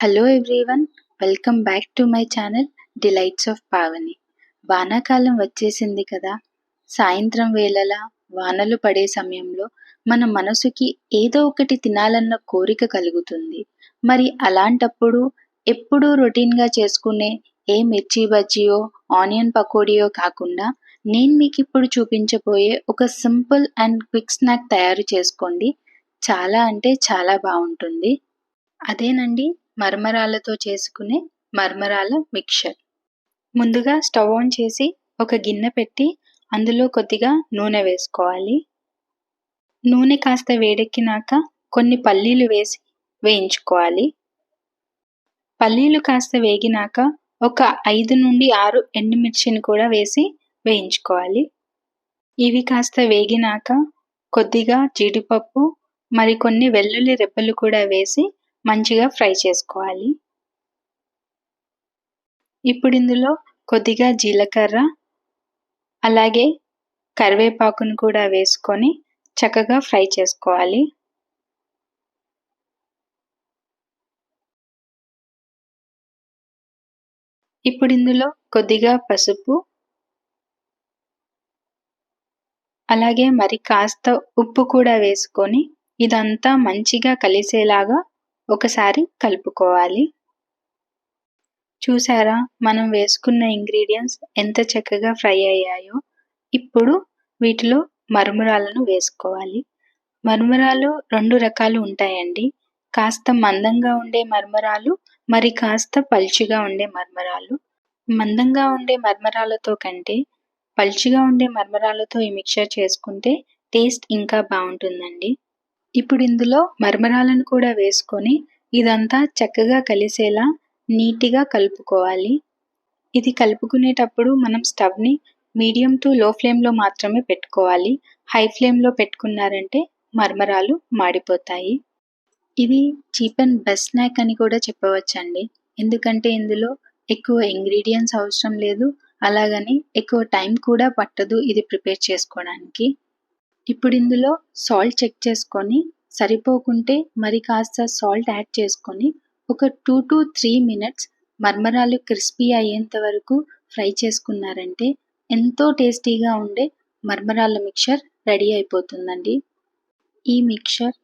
Hello everyone welcome back to my channel delights of Pavani వానాకాలం వచ్చేసింది కదా. సాయంత్రం వేళలా వానలు పడే సమయంలో మన మనసుకి ఏదో ఒకటి తినాలన్న కోరిక కలుగుతుంది. మరి అలాంటప్పుడు ఎప్పుడూ రొటీన్గా చేసుకునే ఏ మిర్చి బజ్జీయో ఆనియన్ పకోడీయో కాకుండా నేను మీకు ఇప్పుడు చూపించబోయే ఒక సింపుల్ అండ్ క్విక్ స్నాక్ తయారు చేసుకోండి. చాలా అంటే చాలా బాగుంటుంది. అదేనండి మర్మరాలతో చేసుకునే మర్మరాల మిక్చర్. ముందుగా స్టవ్ ఆన్ చేసి ఒక గిన్నె పెట్టి అందులో కొద్దిగా నూనె వేసుకోవాలి. నూనె కాస్త వేడెక్కినాక కొన్ని పల్లీలు వేసి వేయించుకోవాలి. పల్లీలు కాస్త వేగినాక ఒక ఐదు నుండి ఆరు ఎండుమిర్చిని కూడా వేసి వేయించుకోవాలి. ఇవి కాస్త వేగినాక కొద్దిగా జీడిపప్పు మరికొన్ని వెల్లుల్లి రెబ్బలు కూడా వేసి మంచిగా ఫ్రై చేసుకోవాలి. ఇప్పుడు ఇందులో కొద్దిగా జీలకర్ర అలాగే కరివేపాకును కూడా వేసుకొని చక్కగా ఫ్రై చేసుకోవాలి. ఇప్పుడు ఇందులో కొద్దిగా పసుపు అలాగే మరి కాస్త ఉప్పు కూడా వేసుకొని ఇదంతా మంచిగా కలిసేలాగా ఒకసారి కలుపుకోవాలి. చూసారా? మనం వేసుకున్న ఇంగ్రీడియంట్స్ ఎంత చక్కగా ఫ్రై అయ్యాయో. ఇప్పుడు వీటిలో మరుమరాలను వేసుకోవాలి. మరుమరాలు రెండు రకాలు ఉంటాయండి. కాస్త మందంగా ఉండే మర్మరాలు మరి కాస్త పల్చిగా ఉండే మర్మరాలు. మందంగా ఉండే మర్మరాలతో కంటే పల్చిగా ఉండే మర్మరాలతో ఈ మిక్చర్ చేసుకుంటే టేస్ట్ ఇంకా బాగుంటుందండి. ఇప్పుడు ఇందులో మరమరాలను కూడా వేసుకొని ఇదంతా చక్కగా కలిసేలా నీట్గా కలుపుకోవాలి. ఇది కలుపుకునేటప్పుడు మనం స్టవ్ని మీడియం టు లో ఫ్లేమ్లో మాత్రమే పెట్టుకోవాలి. హై ఫ్లేమ్లో పెట్టుకున్నారంటే మరమరాలు మాడిపోతాయి. ఇది చీప్ అండ్ బెస్ట్ స్నాక్ అని కూడా చెప్పవచ్చండి. ఎందుకంటే ఇందులో ఎక్కువ ఇంగ్రీడియంట్స్ అవసరం లేదు. అలాగని ఎక్కువ టైం కూడా పట్టదు ఇది ప్రిపేర్ చేసుకోవడానికి. ఇప్పుడు ఇందులో సాల్ట్ చెక్ చేసుకొని సరిపోకుంటే మరి కాస్త సాల్ట్ యాడ్ చేసుకొని ఒక టూ టు త్రీ మినిట్స్ మర్మరాలు క్రిస్పీ అయ్యేంత వరకు ఫ్రై చేసుకున్నారంటే ఎంతో టేస్టీగా ఉండే మర్మరాల మిక్చర్ రెడీ అయిపోతుందండి. ఈ మిక్చర్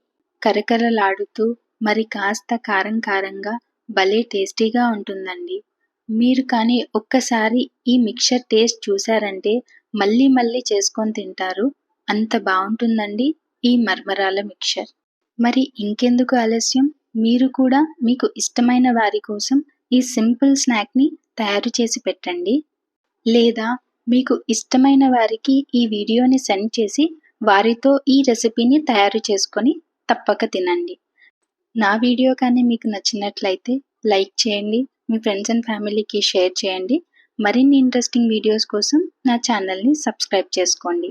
కరకరలాడుతూ మరి కాస్త కారం కారంగా భలే టేస్టీగా ఉంటుందండి. మీరు కానీ ఒక్కసారి ఈ మిక్చర్ టేస్ట్ చూసారంటే మళ్ళీ మళ్ళీ చేసుకొని తింటారు. అంత బాగుంటుందండి ఈ మర్మరాల మిక్చర్. మరి ఇంకెందుకు ఆలస్యం? మీరు కూడా మీకు ఇష్టమైన వారి కోసం ఈ సింపుల్ స్నాక్ని తయారు చేసి పెట్టండి. లేదా మీకు ఇష్టమైన వారికి ఈ వీడియోని సెండ్ చేసి వారితో ఈ రెసిపీని తయారు చేసుకొని తప్పక తినండి. నా వీడియో కానీ మీకు నచ్చినట్లయితే లైక్ చేయండి మీ ఫ్రెండ్స్ అండ్ ఫ్యామిలీకి షేర్ చేయండి. మరిన్ని ఇంట్రెస్టింగ్ వీడియోస్ కోసం నా ఛానల్ని సబ్స్క్రైబ్ చేసుకోండి.